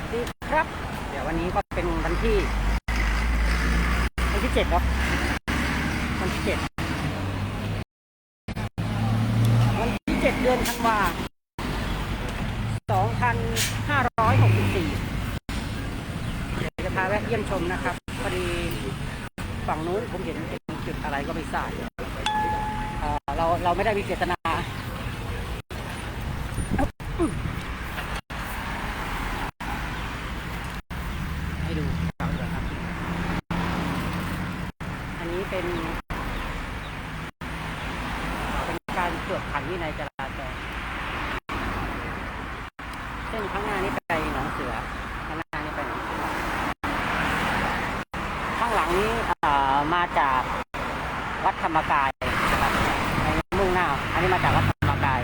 วัสดีครับ เดี๋ยววันนี้ก็เป็นวันที่วันที่เจ็ดครับวันที่เจ็ดวันที่เจ็ดเดือนธันวาสองพันห้าร้อยหกสิบสี่เดี๋ยวจะพาแวะเยี่ยมชมนะครับพอดีฝั่งนู้นผมเห็นเป็นจุดอะไรก็ไม่ทราบเอ่อเราเราไม่ได้มีเจตนา ให้ดูครับนะครับ อันนี้เป็น เป็นการตร วินัยจราจรเส้นข้างหน้านี้ไปหนองเสือข้างหน้านี้ไปหนองเสือข้างหลังนี้มาจากวัดธรรมกายนะครับมุ่งหน้า อันนี้มาจากวัดธรรมกาย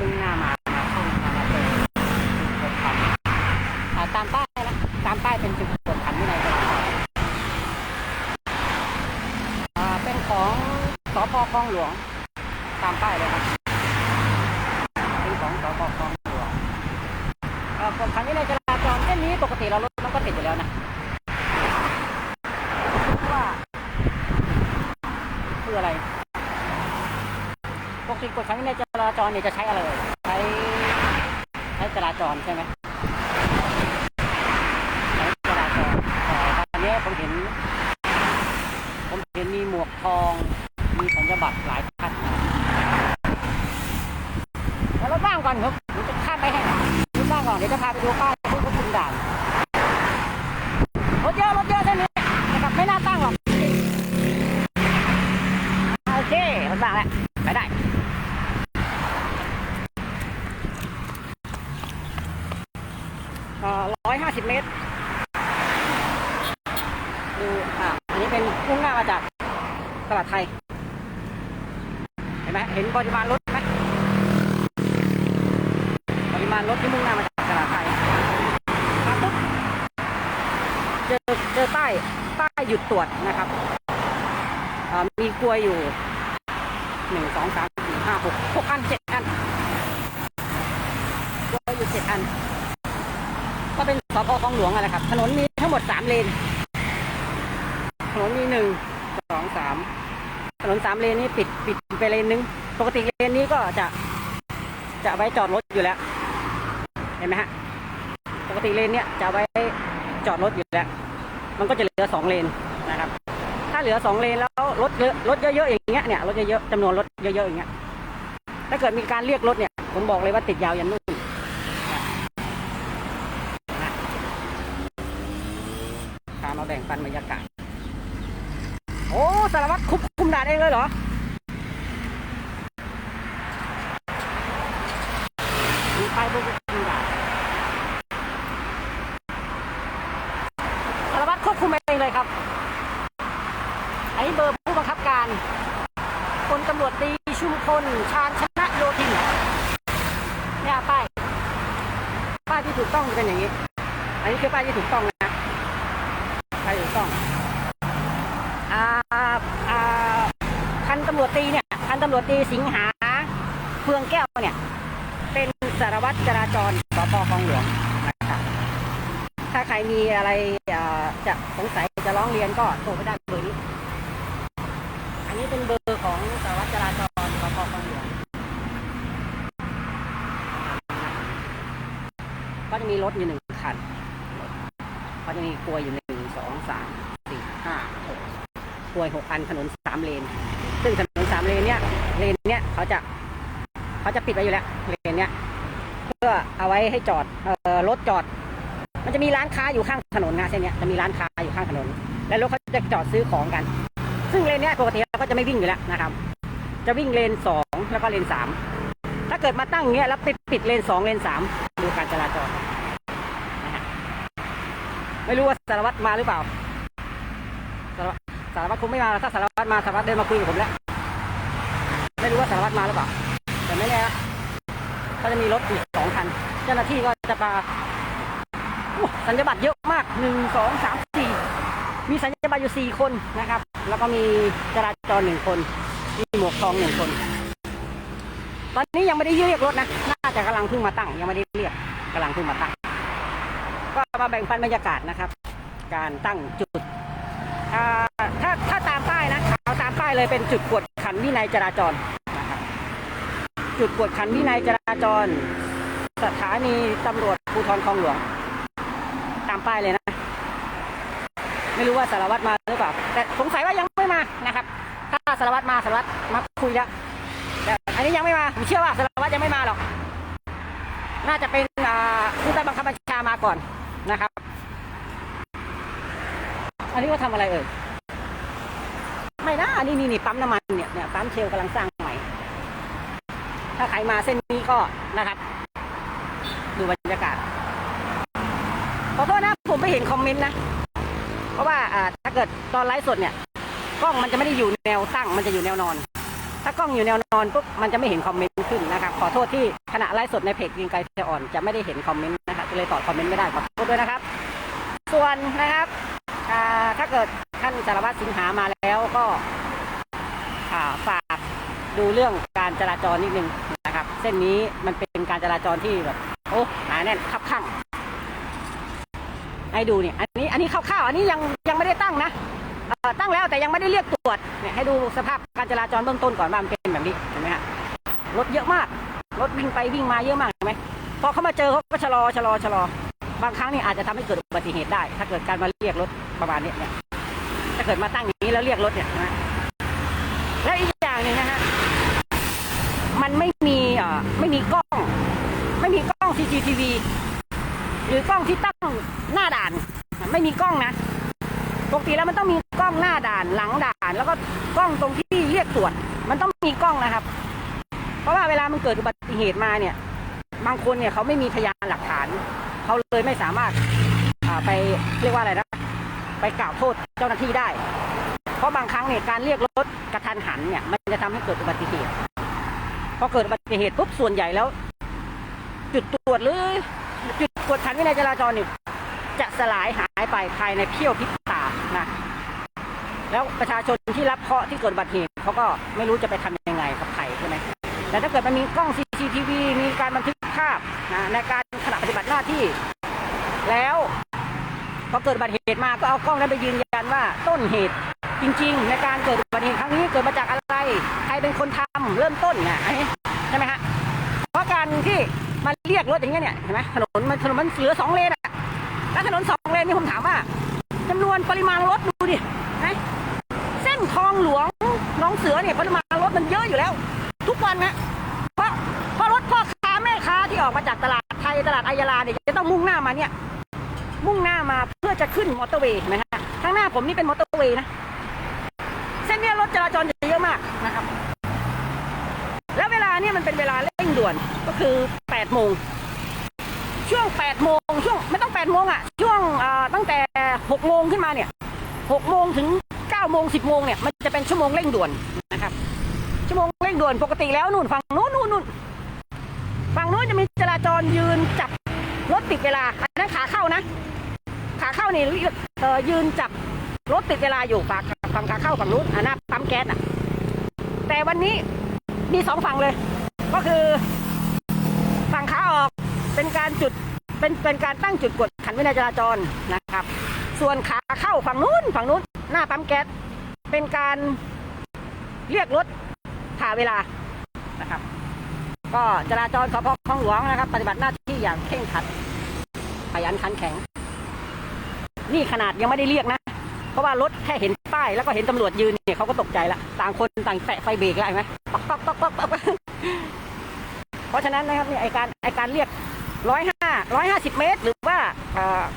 มุ่งหน้ามามาเข้ามาเจอจุดตรวจขันตามป้ายนะตามป้ายเป็นจุดตรวจขันวินัยจราจรเป็นของสพคลองหลวง ตามป้ายเลยครับเป็นของสพคลองหลวงอ่ากฎขันวินัยจราจรเส้นนี้ปกติเรารถมันก็ติดอยู่แล้วนะว่าคืออะไรปกติกฎขันวินัยจราจรเนี่ยจะใช้อะไรใช้ใช้จราจรใช่ไหมจราจรแต่ตอนนี้ผมเห็นผมเห็นมีหมวกทอง มีสัญญบัตรหลายท่านแล้วรถว่างก่ อนครับจะข้ามไปให้รถว่างก่อน เดี๋ยวจะพาไปดูป้ายผู้ควบคุมด่านรถเยอะรถเยอะเส้นนี้นะครับไม่น่าตั้งหรอก โอเครถว่างแล้ว ไปได้ร้อยห้าสิบเมตร ดู อ่า อันนี้เป็นมุ่งหน้ามาจากตลาดไทย เห็นไหมเห็นปริมาณรถไหมป รถที่มุ่งหน้ามาจากตลาดไทยมาปุ๊บเจอเจอป้ายป้ายหยุดตรวจนะครับมีกลวยอยู่หนึ่งสองสามสี่ห้าหกหกอันเจ็ดอันกลวยอยู่เจ็ดอัน ก็เป็นสพคลองหลวงอะไรครับ ถนนมีทั้งหมดสามเลน ถนนมีหนึ่งสองสามถนนสามเลนนี้ปิดปิดไปเลนหนึง ปกติเลนนี้ก็จะจะไว้จอดรถอยู่แล้ว ห็นไหมฮะ ปกติเลนเนี้ยจะไว้จอดรถอยู่แล้ว มันก็จะเหลือสองเลนนะครับ ถ้าเหลือสองเลนแล้วรถเยอะรถเยอะๆอย่างเงี้ยเนี่ยรถเยอะๆจำนวนรถเยอะๆอย่างเงี้ย ถ้าเกิดมีการเรียกรถเนี่ยผมบอกเลยว่าติดยาวยันนู่นพามาแบ่งปันบรรยากาศ โอ้สารวัตรคุมคุมด่านเองเลยเหรอมีป้ายพวกคุมด่านสารวัตรควบคุม เลยครับ อันนี้เบอร์ผู้บังคับการพลตำรวจตีชุมพลชาญชนะโยธินเนี่ยป้ายป้ายที่ถูกต้องเป็นอย่างนี้ อันนี้คือป้ายที่ถูกต้องนะใครถูกต้องอ่าอ่าพันตำรวจตีเนี่ยพันตำรวจตีสิงหาเฟืองแก้วเนี่ย เป็นสารวัตรจราจรสพคลองหลวง ถ้าใครมีอะไรจะสงสัยจะร้องเรียนก็โทรไปได้เบอร์นี้ อันนี้เป็นเบอร์ของสารวัตรจราจรสพคลองหลวงก็จะมีรถอยู่หนึ่งคันก็จะมีกลวยอยู่หนึ่งสองสามสี่ห้าหกกลวยหกอันถนนสามเลน ซึ่งถนนสามเลนเนี้ยเลนเนี้ยเขาจะเขาจะปิดไว้อยู่แล้วเลนเนี้ยเพื่อเอาไว้ให้จอดเอ่อรถจอด มันจะมีร้านค้าอยู่ข้างถนนนะเส้นเนี้ยจะมีร้านค้าอยู่ข้างถนน และรถเขาจะจอดซื้อของกัน ซึ่งเลนเนี้ยปกติเราก็จะไม่วิ่งอยู่แล้วนะครับ จะวิ่งเลนสองแล้วก็เลนสามถ้าเกิดมาตั้งเงี้ยแล้วปิดปิดเลนสองเลนสามดูการจราจรไม่รู้ว่าสารวัตรมาหรือเปล่า สารวัตรสารวัตรคงไม่มาถ้าสารวัตรมาสารวัตรเดินมาคุยกับผมแล้ว ไม่รู้ว่าสารวัตรมาหรือเปล่า แต่ไม่แน่นะก็จะมีรถอีกสองคัน เจ้าหน้าที่ก็จะมา สัญญาบัตรเยอะมากหนึ่งสองสามสี่มีสัญญาบัตรอยู่สี่คนนะครับ แล้วก็มีจราจรหนึ่งคน มีหมวกทองหนึ่งคน ตอนนี้ยังไม่ได้เรียกรถนะ น่าจะกำลังเพิ่งมาตั้ง ยังไม่ได้เรียกกำลังเพิ่งมาตั้ง ก็มาแบ่งปันบรรยากาศนะครับ การตั้งจุดถ้าถ้าตามป้ายนะเอาตามป้ายเลยเป็นจุดกวดขันวินัยจราจรนะครับจุดกวดขันวินัยจราจร สถานีตำรวจภูธรคลองหลวง ป้ายเลยนะ ไม่รู้ว่าสารวัตรมาหรือเปล่า แต่สงสัยว่ายังไม่มานะครับ ถ้าสารวัตรมาสารวัตรมาคุยแล้วแต่อันนี้ยังไม่มาผมเชื่อว่าสารวัตรยังไม่มาหรอก น่าจะเป็นอ่าผู้ใต้บังคับบัญชามาก่อนนะครับ อันนี้ว่าทำอะไรเอ่ยไม่นะอันนี้นี่นี่ปั๊มน้ำมันเนี่ยเนี่ยปั๊มเชลกำลังสร้างใหม่ ถ้าใครมาเส้นนี้ก็นะครับ ดูบรรยากาศ ขอโทษนะผมไม่เห็นคอมเมนต์นะ เพราะว่าถ้าเกิดตอนไลฟ์สดเนี่ยกล้องมันจะไม่ได้อยู่แนวตั้งมันจะอยู่แนวนอน ถ้ากล้องอยู่แนวนอนปุ๊บมันจะไม่เห็นคอมเมนต์ขึ้นนะครับขอโทษที่ขณะไลฟ์สดในเพจกินไก่เทอ่อนจะไม่ได้เห็นคอมเมนต์นะครับก็เลยตอบคอมเมนต์ไม่ได้ขอโทษด้วยนะครับ ส่วนนะครับถ้าเกิดท่านสารวัตรสิงหามาแล้วก็ฝากดูเรื่องการจราจรนิดนึงนะครับ เส้นนี้มันเป็นการจราจรที่แบบโอ้หนาแน่นคับข้าง ให้ดูเนี่ยอันนี้อันนี้คร่าวๆอันนี้ยังยังไม่ได้ตั้งนะตั้งแล้วแต่ยังไม่ได้เรียกตรวจเนี่ยให้ดูสภาพการจราจรเบื้องต้นก่อนว่ามันเป็นแบบนี้เห็นไหมฮะรถเยอะมากรถวิ่งไปวิ่งมาเยอะมากเห็นไหมพอเขามาเจอเขาก็ชะลอชะลอชะลอบางครั้งนี่อาจจะทำให้เกิดอุบัติเหตุได้ ถ้าเกิดการมาเรียกรถประมาณนี้เนี่ยถ้าเกิดมาตั้งอย่างนี้แล้วเรียกรถเนี่ยนะแล้วอีกอย่างหนึ่งนะฮะมันไม่มีอ่อไม่มีกล้อง ไม่มีกล้อง CCTV หรือกล้องที่ตั้งหน้าด่าน ไม่มีกล้องนะปกติแล้วมันต้องมีกล้องหน้าด่านหลังด่าน แล้วก็กล้องตรงที่เรียกตรวจ มันต้องมีกล้องนะครับ เพราะว่าเวลามันเกิดอุบัติเหตุมาเนี่ย บางคนเนี่ยเขาไม่มีพยานหลักฐาน เขาเลยไม่สามารถไปเรียกว่าอะไรนะไปกล่าวโทษเจ้าหน้าที่ได้ เพราะบางครั้งเนี่ยการเรียกรถกระทันหันเนี่ยมันจะทำให้เกิดอุบัติเหตุพอเกิดอุบัติเหตุปุ๊บส่วนใหญ่แล้ว จุดตรวจหรือ จุดกวดขันวินัยจราจรนี่จะสลายหายไปภายในเพี้ยวพริบตานะแล้วประชาชนที่รับเคราะห์ที่เกิดบัติเหตุเขาก็ไม่รู้จะไปทำยังไงกับใครใช่ไหมแต่ถ้าเกิดมันมีกล้อง CCTV มีการบันทึกภาพนะในการขณะปฏิบัติหน้าที่ แล้วพอเกิดบัติเหตุมาก็เอากล้องนั้นไปยืนยันว่าต้นเหตุจริง ๆ ในการเกิดอุบัติเหตุครั้งนี้เกิดมาจากอะไร ใครเป็นคนทำเริ่มต้นเนี่ยใช่ไหมฮะเพราะการที่ มาเรียกรถอย่างเงี้ยเนี่ยเห็นไหมถนนมันถนนมันเหลือสองเลนอะแล้วถนนสองเลนนี่ผมถามว่าจำนวนปริมาณรถดูดินะเส้นคลองหลวงน้องเสือเนี่ยปริมาณรถมันเยอะอยู่แล้ว ทุกวันนะเพราะเพราะรถพ่อค้าแม่ค้าที่ออกมาจากตลาดไทยตลาดอายาลาเนี่ยจะต้องมุ่งหน้ามาเนี่ยมุ่งหน้ามาเพื่อจะขึ้นมอเตอร์เวย์เห็นไหมฮะข้างหน้าผมนี่เป็นมอเตอร์เวย์นะเส้นเนี้ยรถจราจรจะเยอะมากนะครับ แล้วเวลาเนี่ยมันเป็นเวลาเร่งด่วนก็คือ8โมง ช่วง8โมงช่วงไม่ต้อง8โมงอะ ช่วงอ่าตั้งแต่6โม งขึ้นมาเนี่ย6โมงถึง9โมง10โมงเนี่ยมันจะเป็นชั่วโมงเร่งด่วนนะครับชั่วโมงเร่งด่วนปกติแล้วนู่นฝั่งนู้นนู่นนู่นฝั่งนู้นจะมีจราจรยืนจับรถติดเวลาอันนั้นขาเข้านะ ขาเข้านี่เอ่อยืนจับรถติดเวลาอยู่ฝั่งฝั่งขาเข้าฝั่งนู้นอันนั้นปั๊มแก๊สอะแต่วันนี้มีสองฝั่งเลย ก็คือฝั่งขาออกเป็นการจุดเป็นเป็นการตั้งจุดกดขันวินัยจราจรนะครับ ส่วนขาเข้าฝั่งนู้นฝั่งนู้น หน้าปั๊มแก๊สเป็นการเรียกรถถ่าเวลานะครับ ก็จราจรสพคลองหลวงนะครับ ปฏิบัติหน้าที่อย่างเคร่งครัดขยันขันแข็ง นี่ขนาดยังไม่ได้เรียกนะ เพราะว่ารถแค่เห็นป้ายแล้วก็เห็นตำรวจยืนเนี่ยเขาก็ตกใจละต่างคนต่างแตะไฟเบรกแล้ไหมป๊อกป๊อกป๊อกป๊อกป๊อกเพราะฉะนั้นนะครับนี่ไอการไอการเรียกร้อยห้าร้อยห้าสิบเมตร หรือว่า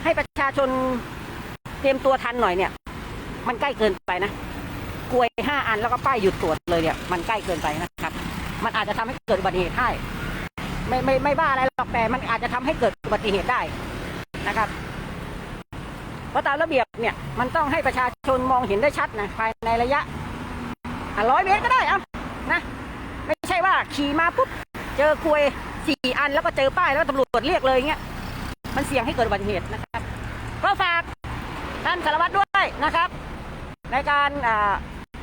ให้ประชาชน เตรียมตัวทันหน่อยเนี่ย มันใกล้เกินไปนะกลวยห้าอันแล้วก็ป้ายหยุดตรวจเลยเนี่ย มันใกล้เกินไปนะครับ มันอาจจะทำให้เกิดอุบัติเหตุได้ไม่ไม่ไม่บ้าอะไรหรอกแต่มันอาจจะทำให้เกิดอุบัติเหตุได้นะครับเพราะตามระเบียบเนี่ยมันต้องให้ประชาชนมองเห็นได้ชัดนะภายในระยะร้อยเมตรก็ได้เอานะไม่ใช่ว่าขี่มาปุ๊บเจอกลวยสี่อันแล้วก็เจอป้ายแล้วตำรวจเรียกเลยเงี้ยมันเสี่ยงให้เกิดอุบัติเหตุนะครับ ก็ฝาก ท่านสารวัตรด้วยนะครับ ในการ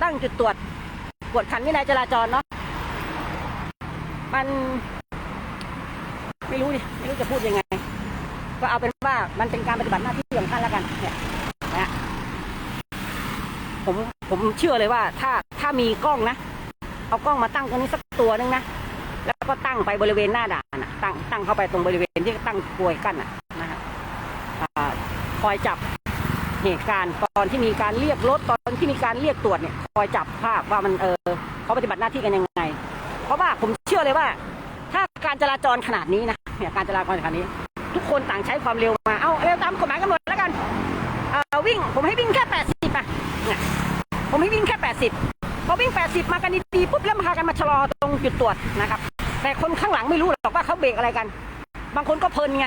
ตั้งจุดตรวจกวดขันวินัยจราจรเนาะมันไม่รู้ดิไม่รู้จะพูดยังไง ก็เอาเป็นว่ามันเป็นการปฏิบัติหน้าที่ของท่านแล้วกันเนี่ยนะผมผมเชื่อเลยว่าถ้าถ้ามีกล้องนะ เอากล้องมาตั้งตรงนี้สักตัวหนึงนะแล้วก็ตั้งไปบริเวณหน้าด่านนะตั้งตั้งเข้าไปตรงบริเวณที่ตั้งกลวยกั้นนะนะครับคอยจับ เหตุการณ์ตอนที่มีการเรียกรถตอนที่มีการเรียกตรวจเนี่ยคอยจับภาพว่ามันเออเขาปฏิบัติหน้าที่กันยังไง เพราะว่าผมเชื่อเลยว่า ถ้าการจราจรขนาดนี้นะเนี่ยการจราจรขนาดนี้ ทุกคนต่างใช้ความเร็วมาเอาเร็วตามกฎหมายกำหนดแล้วกันเอ่อวิ่งผมให้วิ่งแค่ 80อะเนี่ยผมให้วิ่งแค่ 80พอวิ่ง 80 มากันดีๆปุ๊บแล้วมาพากันมาชะลอตรงจุดตรวจนะครับ แต่คนข้างหลังไม่รู้หรอกว่าเขาเบรกอะไรกัน บางคนก็เพลินไง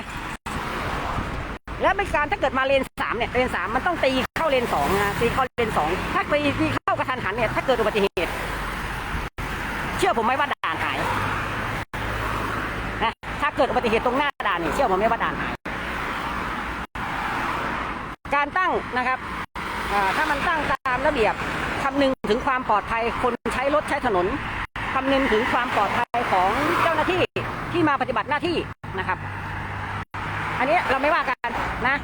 แล้วไม่การถ้าเกิดมาเลนสามเนี่ยเลนสามมันต้องตีเข้าเลนสองนะตีเข้าเลนสองถ้าตีตีเข้ากระทันหันเนี่ยถ้าเกิดอุบัติเหตุ เชื่อผมไหมว่าด่านหายนะถ้าเกิดอุบัติเหตุตรงหน้าด่านเนี่ยเชื่อผมไหมว่าด่านหาย การตั้งนะครับถ้ามันตั้งตามระเบียบคำนึงถึงความปลอดภัยคนใช้รถใช้ถนนคำนึงถึงความปลอดภัยของเจ้าหน้าที่ที่มาปฏิบัติหน้าที่นะครับ อันนี้เราไม่ว่ากัน นะ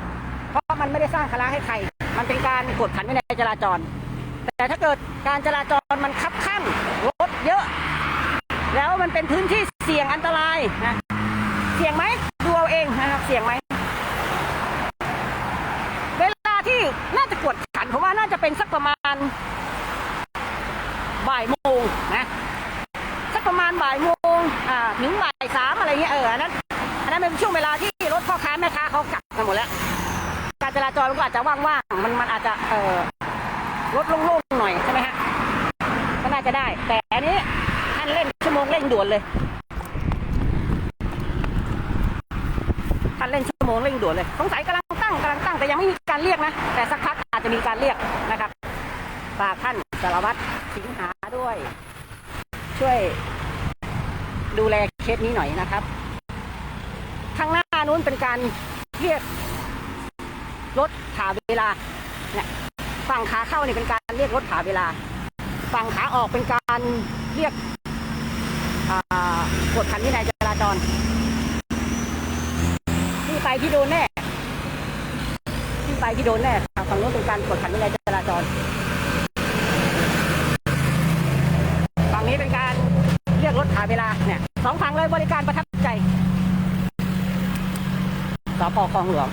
เพราะมันไม่ได้สร้างภาระให้ใคร มันเป็นการกดขันวินัยจราจร แต่ถ้าเกิดการจราจรมันคับข้างรถเยอะ แล้วมันเป็นพื้นที่เสี่ยงอันตรายนะเสี่ยงไหมดูเอาเองนะครับเสี่ยงไหมเวลาที่น่าจะกดขันผมว่าน่าจะเป็นสักประมาณบ่ายโมงนะสักประมาณบ่ายโมงอ่าถึงบ่ายสามอะไรเงี้ยเอออันนั้นอันนั้นเป็นช่วงเวลาที่ พ่อค้าแม่ค้าเขากลับกันหมดแล้ว การจราจรมันก็อาจจะว่างๆมันมันอาจจะเออรถโล่งๆหน่อยใช่ไหมฮะก็น่าจะได้ แต่อันนี้ท่านเล่นชั่วโมงเร่งด่วนเลยท่านเล่นชั่วโมงเร่งด่วนเลยสงสัยกำลังตั้งกำลังตั้งแต่ยังไม่มีการเรียกนะ แต่สักพักอาจจะมีการเรียกนะครับฝากท่านสารวัตรสิงหาด้วย ช่วยดูแลเคสนี้หน่อยนะครับ ข้างหน้า นู้นเป็นการเรียกรถผาเวลาเนี่ยฝั่งขาเข้านี่เป็นการเรียกรถผาเวลา ฝั่งขาออกเป็นการเรียกกดขันวินัยจราจรที่ไปที่โดนแน่ที่ไปที่โดนแน่ครับฝั่งโน้นเป็นการกดขันวินัยจราจรฝั่งนี้เป็นการเรียกรถหาเวลาเนี่ยสองฝั่งเลยบริการประทับ สปคลองหลวง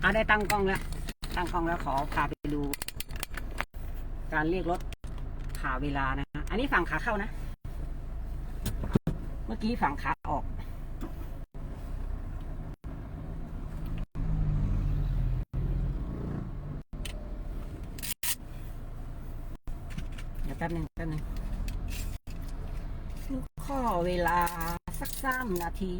เอาได้ตั้งกล้องแล้ว ตั้งกล้องแล้วขอพาไปดู การเรียกรถขาเวลานะฮะอันนี้ฝั่งขาเข้านะ เมื่อกี้ฝั่งขาออก เดี๋ยว แป๊บหนึงแป๊บหนึงดูข้อเวลาสักสามนาที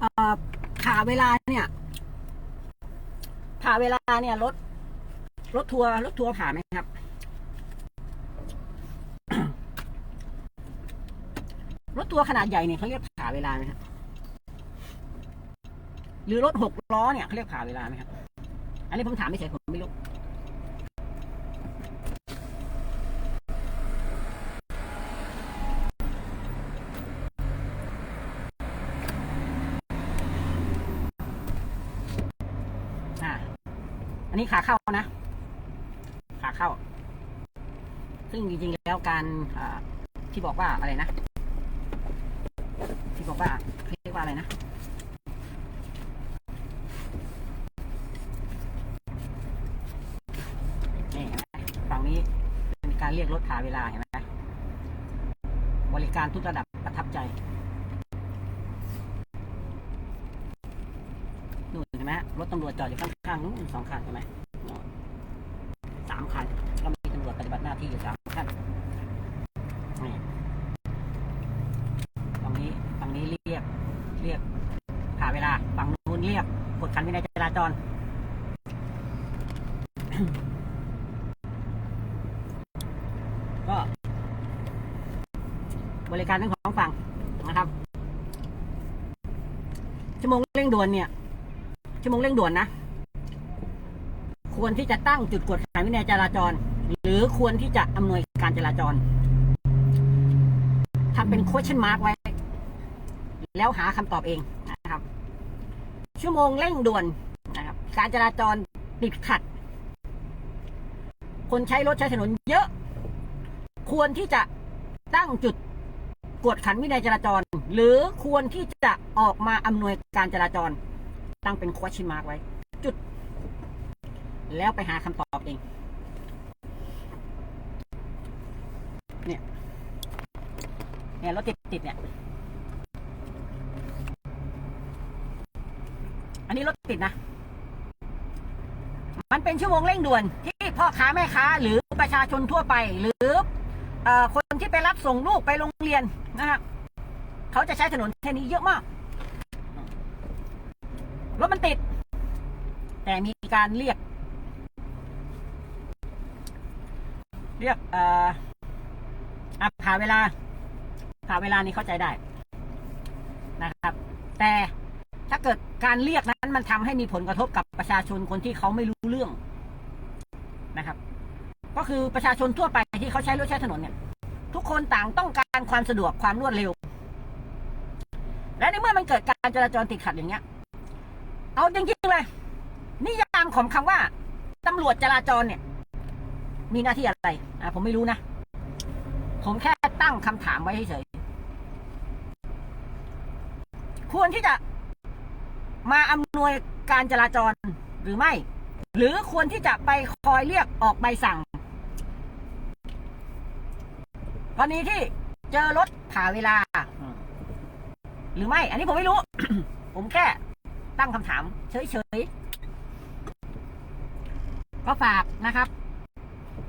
เอ่อผ่าเวลาเนี่ยผ่าเวลาเนี่ยรถ รถทัวร์รถทัวร์ผ่านไหมครับ รถทัวร์ขนาดใหญ่เนี่ยเขาเรียกผ่าเวลาไหมครับหรือรถหกล้อเนี่ยเขาเรียกผ่าเวลาไหมครับ อันนี้ผมถามไม่ใช่ผมไม่รู้อ่าอันนี้ขาเข้า ซึ่งจริงๆแล้วการที่บอกว่าอะไรนะ ที่บอกว่าเรียกว่าอะไรนะนี่เห็นไหมฝั่งนี้เป็นการเรียกรถหาเวลาเห็นไหมบริการทุกระดับประทับใจนู่นเห็นไหมรถตำรวจจอดอยู่ข้างๆนู้นสองคันเห็นไหมสามคัน ที่อยู่สามคันนี่ฝั่งนี้ฝั่งนี้เรียก เรียกหาเวลาฝั่งนู้นเรียกกดขันวินัยจราจรก็ บริการทั้งสองฝั่งนะครับ ชั่วโมงเร่งด่วนเนี่ย ชั่วโมงเร่งด่วนนะ ควรที่จะตั้งจุดกดขันวินัยจราจร หรือควรที่จะอำนวยการจราจรทำเป็น question mark ไว้ แล้วหาคำตอบเองนะครับ ชั่วโมงเร่งด่วนนะครับ การจราจรติดขัด คนใช้รถใช้ถนนเยอะ ควรที่จะตั้งจุดกวดขันวินัยจราจร หรือควรที่จะออกมาอำนวยการจราจร ตั้งเป็น question mark ไว้ จุด แล้วไปหาคำตอบเอง เนี่ยเนี่ยรถติดติดเนี่ย อันนี้รถติดนะ มันเป็นชั่วโมงเร่งด่วนที่พ่อค้าแม่ค้า หรือประชาชนทั่วไป หรือคนที่ไปรับส่งลูกไปโรงเรียนนะครับเขาจะใช้ถนนแค่นี้เยอะมากรถมันติด แต่มีการเรียก เรียกเอ่อ อะผ่าเวลาผ่าเวลานี้เข้าใจได้นะครับ แต่ถ้าเกิดการเรียกนั้นมันทำให้มีผลกระทบกับประชาชนคนที่เขาไม่รู้เรื่องนะครับ ก็คือประชาชนทั่วไปที่เขาใช้รถใช้ถนนเนี่ย ทุกคนต่างต้องการความสะดวกความรวดเร็ว และในเมื่อมันเกิดการจราจรติดขัดอย่างเงี้ย เอาจริงๆเลย นิยามของคำว่าตำรวจจราจรเนี่ย มีหน้าที่อะไร อะผมไม่รู้นะ ผมแค่ตั้งคำถามไว้เฉยๆควรที่จะมาอำนวยการจราจรหรือไม่ หรือควรที่จะไปคอยเรียกออกใบสั่งกรณีที่เจอรถผ่าเวลา หรือไม่ อันนี้ผมไม่รู้ ผมแค่ตั้งคำถาม เฉยๆ ก็ฝากนะครับ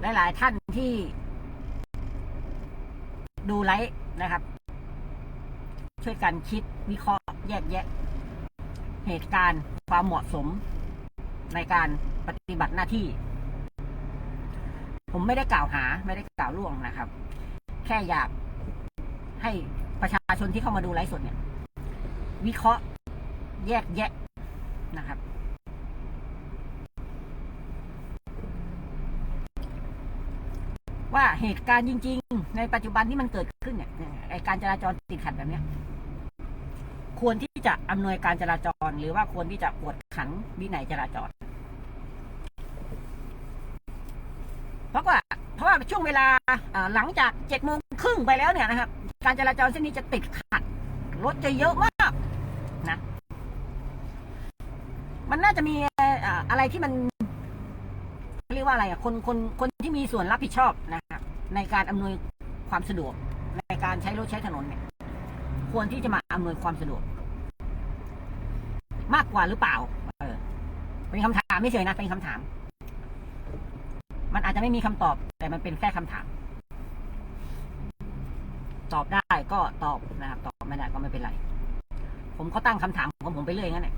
หลาย ๆ ท่านที่ ดูไลฟ์นะครับ ช่วยกันคิดวิเคราะห์แยกแยะ เหตุการณ์ความเหมาะสมในการปฏิบัติหน้าที่ ผมไม่ได้กล่าวหาไม่ได้กล่าวล่วงนะครับ แค่อยากให้ประชาชนที่เข้ามาดูไลฟ์สดเนี่ย วิเคราะห์แยกแยะนะครับ ว่าเหตุการณ์จริง ๆ ในปัจจุบันที่มันเกิดขึ้นเนี่ยไอการจราจรติดขัดแบบเนี้ยควรที่จะอำนวยการจราจร หรือว่าควรที่จะกวดขันวินัยจราจร เพราะว่าเพราะว่าช่วงเวลาหลังจากเจ็ดโมงครึ่งไปแล้วเนี่ยนะครับ การจราจรเส้นนี้จะติดขัดรถจะเยอะมากนะ มันน่าจะมีอะไรที่มันเรียกว่าอะไรอะคนคนคนที่มีส่วนรับผิดชอบนะ ในการอำนวยความสะดวก ในการใช้รถใช้ถนนเนี่ยควรที่จะมาอำนวยความสะดวก มากกว่าหรือเปล่า เออ เป็นคำถามไม่เฉยนะเป็นคำถาม มันอาจจะไม่มีคำตอบ แต่มันเป็นแค่คำถาม ตอบได้ก็ตอบนะครับ ตอบไม่ได้ก็ไม่เป็นไร ผมก็ตั้งคำถามของผมไปเรื่อยงั้นแหละ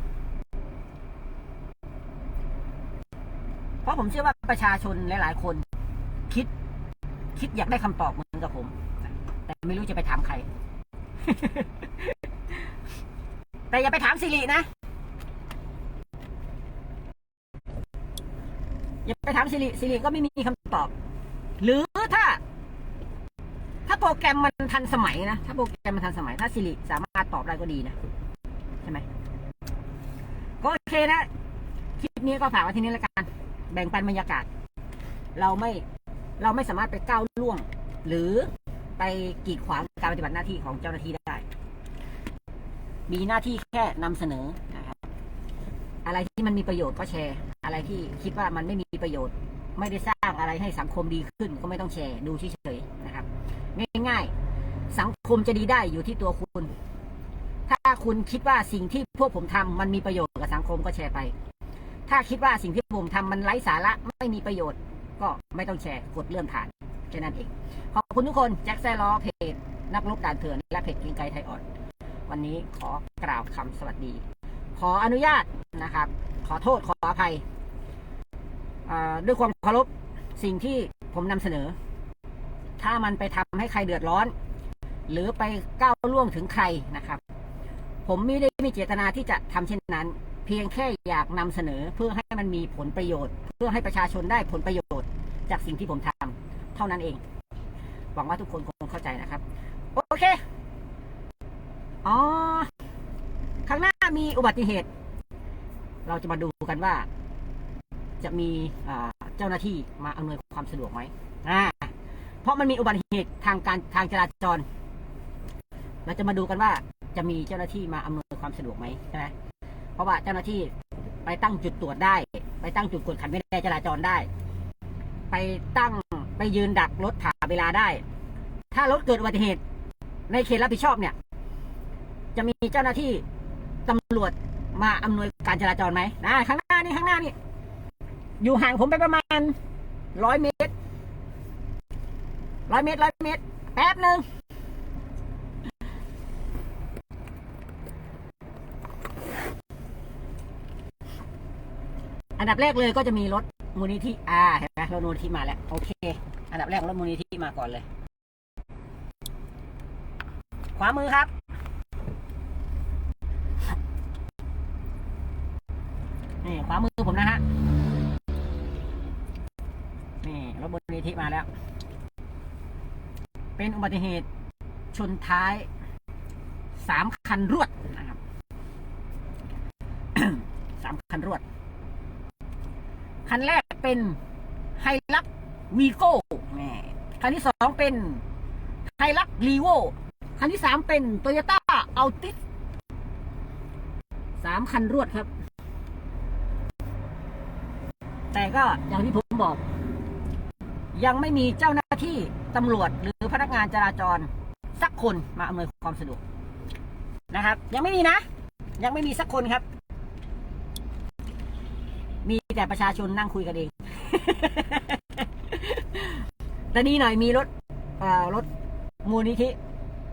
เพราะผมเชื่อว่าประชาชนหลาย ๆ คน คิดอยากได้คำตอบเหมือนกับผม แต่ไม่รู้จะไปถามใคร แต่อย่าไปถามสิรินะ อย่าไปถามสิริสิริก็ไม่มีคำตอบ หรือถ้า ถ้าโปรแกรมมันทันสมัยนะ ถ้าโปรแกรมมันทันสมัย ถ้าสิริสามารถตอบได้ก็ดีนะ ใช่ไหมก็โอเคนะ คลิปนี้ก็ฝากไว้ที่นี้แล้วกัน แบ่งปันบรรยากาศ เราไม่ เราไม่สามารถไปก้าวล่วง หรือไปกีดขวางการปฏิบัติหน้าที่ของเจ้าหน้าที่ได้ มีหน้าที่แค่นำเสนอนะครับอะไรที่มันมีประโยชน์ก็แชร์ อะไรที่คิดว่ามันไม่มีประโยชน์ ไม่ได้สร้างอะไรให้สังคมดีขึ้น ก็ไม่ต้องแชร์ดูเฉยๆนะครับ ง่ายๆ สังคมจะดีได้อยู่ที่ตัวคุณ ถ้าคุณคิดว่าสิ่งที่พวกผมทำมันมีประโยชน์กับสังคมก็แชร์ไป ถ้าคิดว่าสิ่งที่ผมทำมันไร้สาระไม่มีประโยชน์ ก็ไม่ต้องแชร์กดเลื่อนผ่านแค่นั้นเอง ขอบคุณทุกคนแจ็คแซล้อเพจนักลบด่านเถื่อนและเพจกิงไกไทยอ่อนวันนี้ขอกล่าวคำสวัสดี ขออนุญาตนะครับ ขอโทษขออภัยด้วยความเคารพสิ่งที่ผมนำเสนอ ถ้ามันไปทำให้ใครเดือดร้อน หรือไปก้าวล่วงถึงใครนะครับ ผมไม่ได้มีเจตนาที่จะทำเช่นนั้น เพียงแค่อยากนำเสนอเพื่อให้มันมีผลประโยชน์ เพื่อให้ประชาชนได้ผลประโยชน์ จากสิ่งที่ผมทำเท่านั้นเอง หวังว่าทุกคนคงเข้าใจนะครับ โอเค อ๋อ ข้างหน้ามีอุบัติเหตุ เราจะมาดูกันว่า จะมีเจ้าหน้าที่มาอำนวยความสะดวกไหมอ่าเพราะมันมีอุบัติเหตุทางการทางจราจร เราจะมาดูกันว่าจะมีเจ้าหน้าที่มาอำนวยความสะดวกไหมใช่ไหมเพราะว่าเจ้าหน้าที่ไปตั้งจุดตรวจได้ ไปตั้งจุดกวดขันวินัยจราจรได้ ไปตั้งไปยืนดักรถผ่าเวลาได้ ถ้ารถเกิดอุบัติเหตุ ในเขตรับผิดชอบเนี่ย จะมีเจ้าหน้าที่ตำรวจมาอำนวยการจราจรไหมนะข้างหน้านี่ข้างหน้านี่ อยู่ห่างผมไปประมาณร้อยเมตรร้อยเมตรร้อยเมตร แป๊บหนึ่งอันดับแรกเลยก็จะมีรถ มูลนิธิอ่าเห็นไหมรถมูลนิธิมาแล้ว โอเค อันดับแรกรถมูลนิธิมาก่อนเลย ขวามือครับ นี่ขวามือผมนะฮะ นี่รถมูลนิธิมาแล้ว เป็นอุบัติเหตุชนท้ายสามคันรวดนะครับสามคันรวด คันแรก เป็นไฮลักวีโก้คันที่สองเป็นไฮลักรีโวคันที่สามเป็นโตโยต้าอัลติสสามคันรวดครับ แต่ก็อย่างที่ผมบอก ยังไม่มีเจ้าหน้าที่ตำรวจหรือพนักงานจราจรสักคนมาอำนวยความสะดวกนะครับ ยังไม่มีนะ ยังไม่มีสักคนครับ มีแต่ประชาชนนั่งคุยกันเองแต่นี้หน่อยมีรถเอ่อรถมูลนิธิ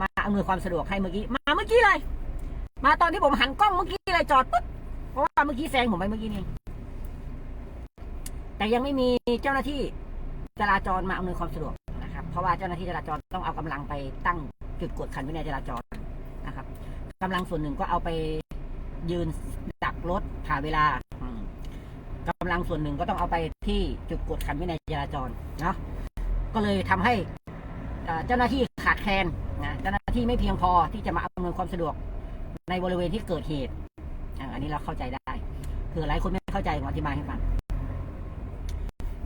มาอำนวยความสะดวกให้เมื่อกี้ มาเมื่อกี้เลย มาตอนที่ผมหันกล้องเมื่อกี้เลยจอดปุ๊บเพราะว่าเมื่อกี้แซงผมไปเมื่อกี้นี่แต่ยังไม่มีเจ้าหน้าที่จราจรมาอำนวยความสะดวกนะครับ เพราะว่าเจ้าหน้าที่จราจรต้องเอากำลังไปตั้งจุดกดขันวินัยจราจรนะครับกำลังส่วนหนึ่งก็เอาไปยืนดักรถผ่าเวลา กำลังส่วนหนึ่งก็ต้องเอาไปที่จุดกดขันวินัยจราจรเนาะก็เลยทำให้เจ้าหน้าที่ขาดแคลนนะเจ้าหน้าที่ไม่เพียงพอที่จะมาอำนวยความสะดวกในบริเวณที่เกิดเหตุอันนี้เราเข้าใจได้เผื่อหลายคนไม่เข้าใจผมอธิบายให้ฟัง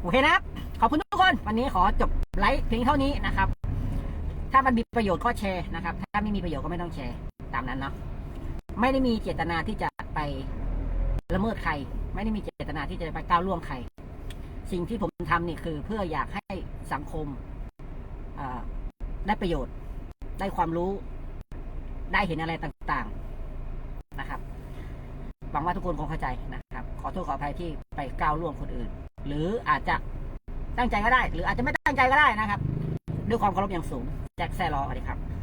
โอเคนะครับขอบคุณทุกคน วันนี้ขอจบไลฟ์เพียงเท่านี้นะครับ ถ้ามันมีประโยชน์ก็แชร์นะครับ ถ้าไม่มีประโยชน์ก็ไม่ต้องแชร์ตามนั้นเนาะไม่ได้มีเจตนาที่จะไปละเมิดใคร ไม่ได้มีเจตนาที่จะไปก้าวล่วงใคร สิ่งที่ผมทำนี่คือเพื่ออยากให้สังคมได้ประโยชน์ ได้ความรู้ ได้เห็นอะไรต่างๆนะครับ หวังว่าทุกคนคงเข้าใจนะครับ ขอโทษขออภัยที่ไปก้าวล่วงคนอื่น หรืออาจจะตั้งใจก็ได้ หรืออาจจะไม่ตั้งใจก็ได้นะครับ ด้วยความเคารพอย่างสูง แจ็คแซลอสวัสดีครับ